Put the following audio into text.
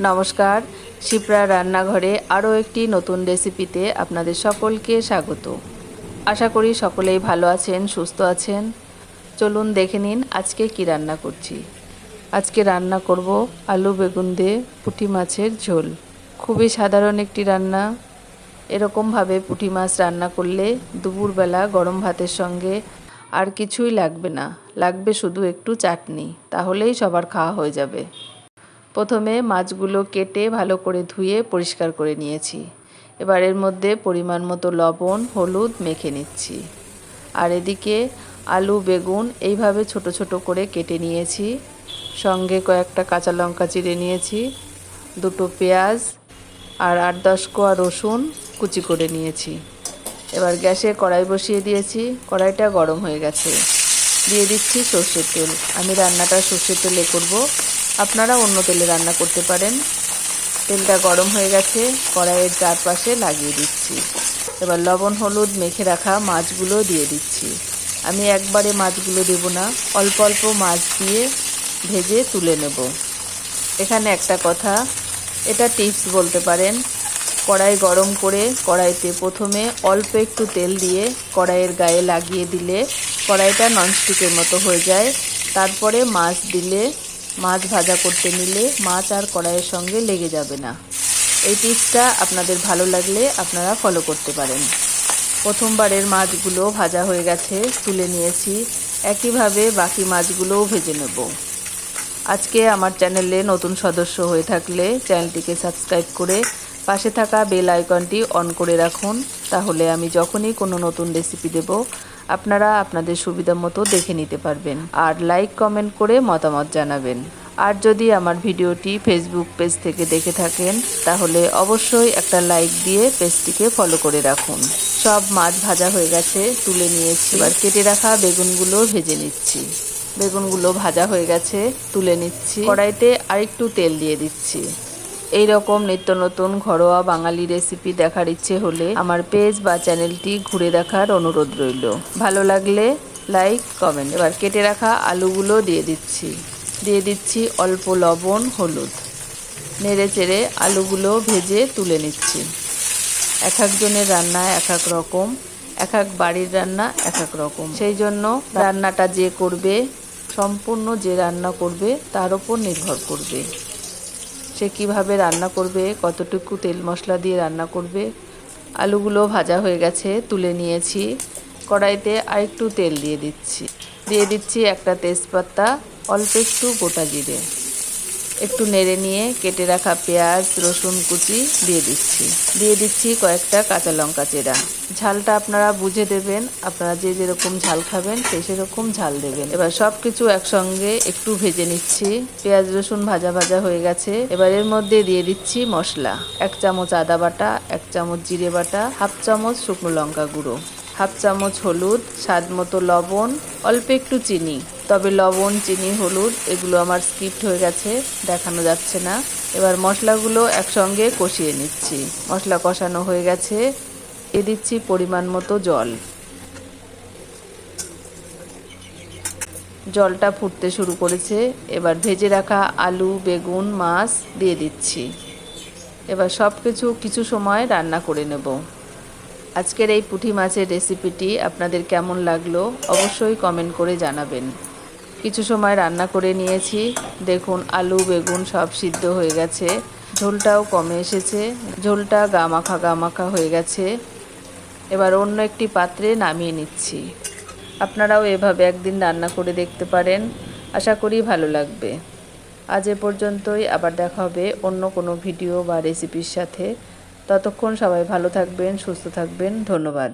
নমস্কার। শিপ্রা রান্নাঘরে আরও একটি নতুন রেসিপিতে আপনাদের সকলকে স্বাগত। আশা করি সকলেই ভালো আছেন, সুস্থ আছেন। চলুন দেখে নিন আজকে কি রান্না করছি। আজকে রান্না করব আলু বেগুন দিয়ে পুঁটি মাছের ঝোল। খুবই সাধারণ একটি রান্না। এরকমভাবে পুঁটি মাছ রান্না করলে দুপুরবেলা গরম ভাতের সঙ্গে আর কিছুই লাগবে না। লাগবে শুধু একটু চাটনি, তাহলেই সবার খাওয়া হয়ে যাবে। প্রথমে মাছগুলো কেটে ভালো করে ধুয়ে পরিষ্কার করে নিয়েছি। এবার এর মধ্যে পরিমাণ মতো লবণ, হলুদ মেখে নিচ্ছি। আর এদিকে আলু, বেগুন এইভাবে ছোট ছোট করে কেটে নিয়েছি। সঙ্গে কয়েকটা কাঁচা লঙ্কা চিড়ে নিয়েছি, দুটো পেঁয়াজ আর আট দশ কোয়া রসুন কুচি করে নিয়েছি। এবার গ্যাসে কড়াই বসিয়ে দিয়েছি, কড়াইটা গরম হয়ে গেছে। দিয়ে দিচ্ছি সর্ষের তেল। আমি রান্নাটা সর্ষের তেলে করব। আপনারা অন্য তেলে রান্না করতে পারেন। তেলটা গরম হয়ে গেছে, কড়াইয়ের চারপাশে লাগিয়ে দিচ্ছি। এবার লবণ, হলুদ মেখে রাখা মাছগুলো দিয়ে দিচ্ছি। আমি একবারে মাছগুলো দেব না, অল্প অল্প মাছ দিয়ে ভেজে তুলে নেব। এখানে একটা কথা, এটা টিপস বলতে পারেন। কড়াই গরম করে কড়াইতে প্রথমে অল্প একটু তেল দিয়ে কড়াইয়ের গায়ে লাগিয়ে দিলে কড়াইটা ননস্টিকের মতো হয়ে যায়। তারপরে মাছ দিলে মাছ ভাজা করতে নিলে মাছ আর কড়াইয়ের সঙ্গে লেগে যাবে না। এই টিপসটা আপনাদের ভালো লাগলে আপনারা ফলো করতে পারেন। প্রথমবারের মাছগুলো ভাজা হয়ে গেছে, তুলে নিয়েছি। একইভাবে বাকি মাছগুলোও ভেজে নেব। আজকে আমার চ্যানেলে নতুন সদস্য হয়ে থাকলে চ্যানেলটিকে সাবস্ক্রাইব করে পাশে থাকা বেল আইকনটি অন করে রাখুন। তাহলে আমি যখনই কোনো নতুন রেসিপি দেব আপনারা আপনাদের সুবিধা মতো দেখে নিতে পারবেন। আর লাইক কমেন্ট করে মতামত জানাবেন। আর যদি আমার ভিডিওটি ফেসবুক পেজ থেকে দেখে থাকেন, তাহলে অবশ্যই একটা লাইক দিয়ে পেজটিকে ফলো করে রাখুন। সব মাছ ভাজা হয়ে গেছে, তুলে নিয়েছি। এবার কেটে রাখা বেগুনগুলো ভেজে নিচ্ছি। বেগুনগুলো ভাজা হয়ে গেছে, তুলে নিচ্ছি। কড়াইতে আরেকটু তেল দিয়ে দিচ্ছি। এই রকম নিত্য নতুন ঘরোয়া বাঙালি রেসিপি দেখার ইচ্ছে হলে আমার পেজ বা চ্যানেলটি ঘুরে দেখার অনুরোধ রইল। ভালো লাগলে লাইক কমেন্ট এবার কেটে রাখা আলুগুলো দিয়ে দিচ্ছি। দিয়ে দিচ্ছি অল্প লবণ, হলুদ। নেড়ে চেড়ে আলুগুলো ভেজে তুলে নিচ্ছি। এক একজনের রান্না এক এক রকম, এক এক বাড়ির রান্না এক এক রকম। সেই জন্য রান্নাটা যে করবে, সম্পূর্ণ যে রান্না করবে, তার ওপর নির্ভর করবে। সে কীভাবে রান্না করবে, কতটুকু তেল মশলা দিয়ে রান্না করবে, আলুগুলো ভাজা হয়ে গেছে, তুলে নিয়েছি, কড়াইতে আরেকটু তেল দিয়ে দিচ্ছি। দিয়ে দিচ্ছি একটা তেজপাতা, অল্প একটু গোটা জিরে। একটু নেড়ে নিয়ে কেটে রাখা পেঁয়াজ, রসুন কুচি দিয়ে দিচ্ছি। দিয়ে দিচ্ছি কয়েকটা কাঁচা লঙ্কা চেরা। ঝালটা আপনারা বুঝে দেবেন, আপনারা যে যেরকম ঝাল খাবেন সেই সেরকম ঝাল দেবেন। এবার সব কিছু একসঙ্গে একটু ভেজে নিচ্ছি। পেঁয়াজ, রসুন ভাজা ভাজা হয়ে গেছে। এবার এর মধ্যে দিয়ে দিচ্ছি মশলা। এক চামচ আদা বাটা, এক চামচ জিরে বাটা, হাফ চামচ শুকনো লঙ্কা গুঁড়ো, হাফ চামচ হলুদ, স্বাদ মতো লবণ, অল্প একটু চিনি। তবে লবণ, চিনি, হলুদ এগুলো আমার স্কিপ্ট হয়ে গেছে, দেখানো যাচ্ছে না। এবার মশলাগুলো একসঙ্গে কষিয়ে নিচ্ছি। মশলা কষানো হয়ে গেছে। এ দিচ্ছি পরিমাণ মতো জল। জলটা ফুটতে শুরু করেছে। এবার ভেজে রাখা আলু, বেগুন, মাছ দিয়ে দিচ্ছি। এবার সব কিছু কিছু সময় রান্না করে নেব। আজকের এই পুঁটি মাছের রেসিপিটি আপনাদের কেমন লাগল অবশ্যই কমেন্ট করে জানাবেন। কিছু সময় রান্না করে নিয়েছি। দেখুন, আলু, বেগুন সব সিদ্ধ হয়ে গেছে। ঝোলটাও কমে এসেছে। ঝোলটা গামাখা গামাখা হয়ে গেছে। এবার অন্য একটি পাত্রে নামিয়ে নিচ্ছি। আপনারাও এভাবে একদিন রান্না করে দেখতে পারেন। আশা করি ভালো লাগবে। আজ এ পর্যন্তই। আবার দেখা হবে অন্য কোনো ভিডিও বা রেসিপির সাথে। ততক্ষণ সবাই ভালো থাকবেন, সুস্থ থাকবেন। ধন্যবাদ।